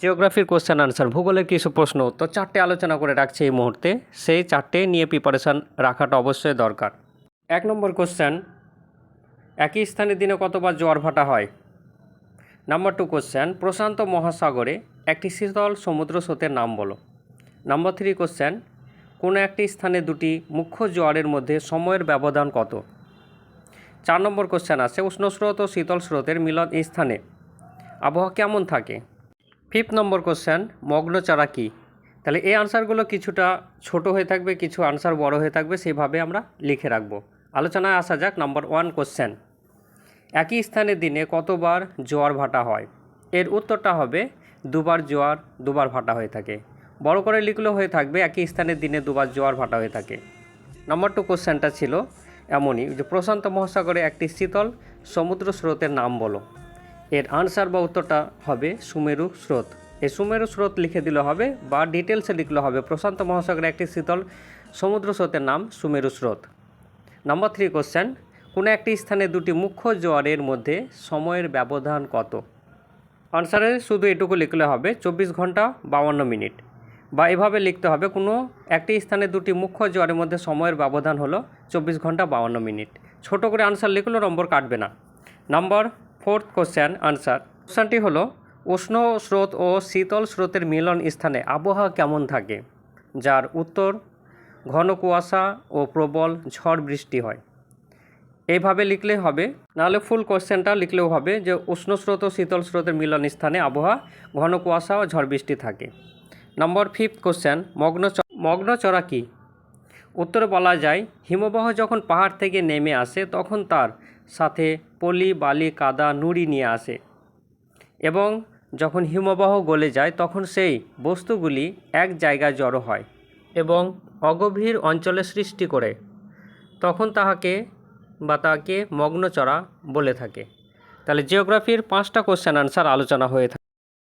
জিওগ্রাফির question answer ভূগোলের কিছু প্রশ্ন, তো চারটে আলোচনা করে রাখছে এই মুহূর্তে। সেই চারটে নিয়ে প্রিপারেশান রাখাটা অবশ্যই দরকার। এক নম্বর কোশ্চেন একই স্থানে দিনে কতবার জোয়ার ভাটা হয়? নাম্বার টু কোশ্চেন প্রশান্ত মহাসাগরে একটি শীতল সমুদ্র স্রোতের নাম বলো। নাম্বার থ্রি কোশ্চেন কোনো একটি স্থানে দুটি মুখ্য জোয়ারের মধ্যে সময়ের ব্যবধান কত? চার নম্বর কোশ্চেন আছে উষ্ণ স্রোত ও শীতল স্রোতের মিলন স্থানে। আবহাওয়া কেমন থাকে? ফিফথ নম্বর কোশ্চেন মগ্ন চারা কী? তাহলে এই আনসারগুলো কিছুটা ছোট হয়ে থাকবে, কিছু আনসার বড় হয়ে থাকবে, সেভাবে আমরা লিখে রাখব। আলোচনায় আসা যাক নম্বর ওয়ান কোশ্চেন একই স্থানে দিনে কতবার জোয়ার ভাটা হয়? এর উত্তরটা হবে, দুবার জোয়ার, দুবার ভাটা হয়ে থাকে। বড় করে লিখলেও হয়ে থাকবে, একই স্থানে দিনে দুবার জোয়ার ভাটা হয়ে থাকে। নম্বর টু কোশ্চেনটা ছিল এমনই, যে প্রশান্ত মহাসাগরে একটি শীতল সমুদ্র স্রোতের নাম বলো। এর আনসার বা উত্তরটা হবে সুমেরু স্রোত। এই সুমেরু স্রোত লিখে দিলে হবে বা ডিটেলসে লিখলে হবে প্রশান্ত মহাসাগরে একটি শীতল সমুদ্র স্রোতের নাম সুমেরু স্রোত। নম্বর থ্রি কোশ্চেন কোনো একটি স্থানে দুটি মুখ্য জোয়ারের মধ্যে সময়ের ব্যবধান কত? আনসারে শুধু এটুকু লিখলে হবে চব্বিশ ঘণ্টা বাউন্ন মিনিট। বা এভাবে লিখতে হবে, কোনো একটি স্থানে দুটি মুখ্য জোয়ারের মধ্যে সময়ের ব্যবধান হলো চব্বিশ ঘণ্টা বাউন্ন মিনিট। ছোট করে আনসার লিখলেও নম্বর কাটবে না। নম্বর ফোর্থ কোশ্চেন আনসার। কোশ্চেনটি হলো, উষ্ণ স্রোত ও শীতল স্রোতের মিলন স্থানে আবহাওয়া কেমন থাকে? যার উত্তর, ঘন কুয়াশা ও প্রবল ঝড় বৃষ্টি হয়। এইভাবে লিখলে হবে, নাহলে ফুল কোশ্চেনটা লিখলেও হবে যে, উষ্ণ স্রোত ও শীতল স্রোতের মিলন স্থানে আবহাওয়া, ঘন কুয়াশা ও ঝড় বৃষ্টি থাকে। নম্বর ফিফথ কোশ্চেন, মগ্ন চ- মগ্ন চড়া কী? উত্তরে বলা যায়, হিমবাহ যখন পাহাড় থেকে নেমে আসে, তখন তার সাথে পলি, বালি, কাদা, নুড়ি নিয়ে আসে এবং যখন হিমবাহ গলে যায় তখন সেই বস্তুগুলি এক জায়গায় জড়ো হয় এবং অগভীর অঞ্চলে সৃষ্টি করে। তখন তাহাকে বা তাকে মগ্নচড়া বলে থাকে। তাহলে জিওগ্রাফির পাঁচটা কোশ্চেন আনসার আলোচনা হয়ে থাকে।